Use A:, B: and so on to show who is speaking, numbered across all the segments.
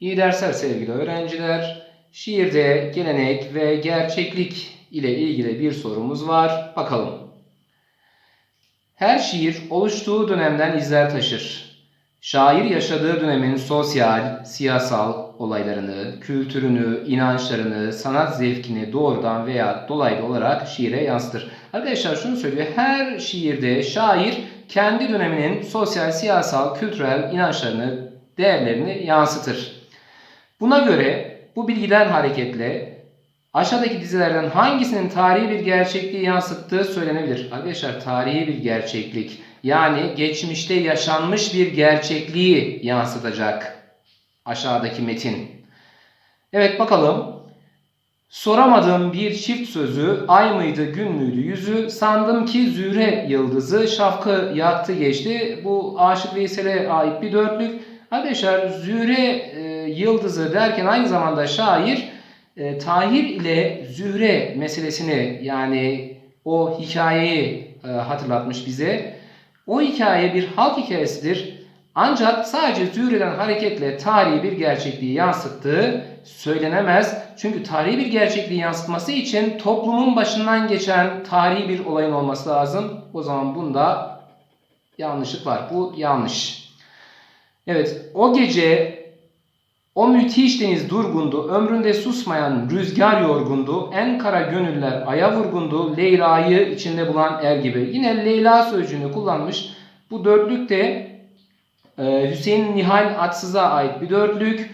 A: İyi dersler sevgili öğrenciler. Şiirde gelenek ve gerçeklik ile ilgili bir sorumuz var. Bakalım. Her şiir oluştuğu dönemden izler taşır. Şair yaşadığı dönemin sosyal, siyasal olaylarını, kültürünü, inançlarını, sanat zevkini doğrudan veya dolaylı olarak şiire yansıtır. Arkadaşlar şunu söylüyor. Her şiirde şair kendi döneminin sosyal, siyasal, kültürel inançlarını, değerlerini yansıtır. Buna göre bu bilgiden hareketle aşağıdaki dizilerden hangisinin tarihi bir gerçekliği yansıttığı söylenebilir. Arkadaşlar tarihi bir gerçeklik yani geçmişte yaşanmış bir gerçekliği yansıtacak aşağıdaki metin. Evet bakalım. Soramadım bir çift sözü, ay mıydı gün müydü yüzü, sandım ki zühre yıldızı, şafkı yaktı geçti. Bu Aşık Veysel'e ait bir dörtlük. Arkadaşlar zühre e, yıldızı derken aynı zamanda şair e, Tahir ile Zühre meselesini yani o hikayeyi e, hatırlatmış bize. O hikaye bir halk hikayesidir. Ancak sadece Zühre'den hareketle tarihi bir gerçekliği yansıttığı söylenemez. Çünkü tarihi bir gerçekliği yansıtması için toplumun başından geçen tarihi bir olayın olması lazım. O zaman bunda yanlışlık var. Bu yanlış. Evet, o gece o müthiş deniz durgundu, ömründe susmayan rüzgar yorgundu, en kara gönüller aya vurgundu, Leyla'yı içinde bulan er gibi. Yine Leyla sözcüğünü kullanmış. Bu dörtlük de e, Hüseyin Nihal Atsız'a ait bir dörtlük.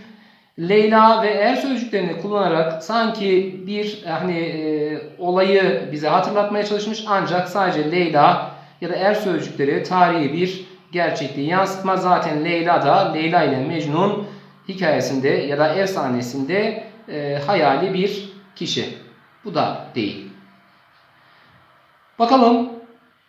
A: Leyla ve er sözcüklerini kullanarak sanki bir hani e, olayı bize hatırlatmaya çalışmış ancak sadece Leyla ya da er sözcükleri tarihi bir gerçekliği yansıtma. Zaten Leyla da Leyla ile Mecnun hikayesinde ya da efsanesinde e, hayali bir kişi. Bu da değil. Bakalım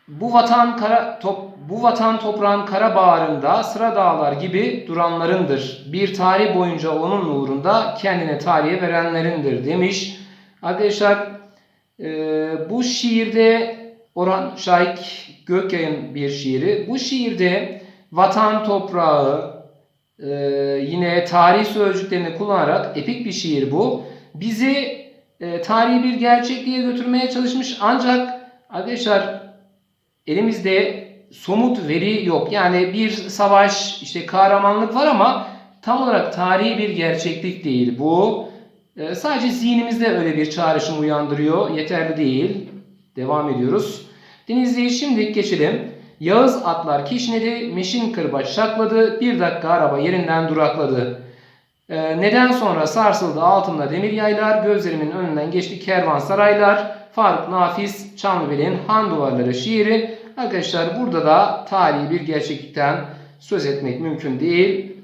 A: bu vatan kara top, bu vatan toprağın kara bağrında sıra dağlar gibi duranlarındır. Bir tarih boyunca onun uğrunda kendine tarihe verenlerindir demiş. Arkadaşlar e, bu şiirde Orhan Şahik Gökyay'ın bir şiiri. Bu şiirde vatan toprağı, ee, yine tarih sözcüklerini kullanarak epik bir şiir bu. Bizi e, tarihi bir gerçekliğe götürmeye çalışmış ancak arkadaşlar elimizde somut veri yok. Yani bir savaş, işte kahramanlık var ama tam olarak tarihi bir gerçeklik değil bu. E, sadece zihnimizde öyle bir çağrışım uyandırıyor. Yeterli değil. Devam ediyoruz. Denizli'ye şimdi geçelim. Yağız atlar kişnedi, meşin kırbaç şakladı, bir dakika araba yerinden durakladı. Ee, neden sonra sarsıldı altında demir yaylar, gözlerimin önünden geçti kervansaraylar, Faruk Nafiz, Çamlıbel'in Han Duvarları şiiri. Arkadaşlar burada da tarihi bir gerçeklikten söz etmek mümkün değil.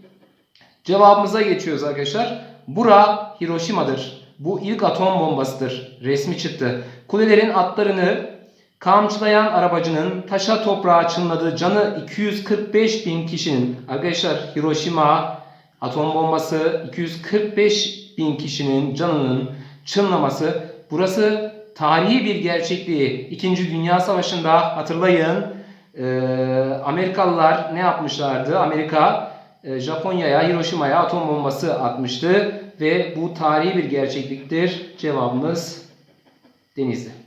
A: Cevabımıza geçiyoruz arkadaşlar. Bura Hiroşima'dır. Bu ilk atom bombasıdır. Resmi çıktı. Kulelerin atlarını Kamçılayan arabacının taşa toprağa çınladığı canı 245 bin kişinin arkadaşlar Hiroşima atom bombası 245 bin kişinin canının çınlaması burası tarihi bir gerçekliği. İkinci Dünya Savaşı'nda hatırlayın e, Amerikalılar ne yapmışlardı? Amerika Japonya'ya Hiroşima'ya atom bombası atmıştı ve bu tarihi bir gerçekliktir. Cevabımız Denizli.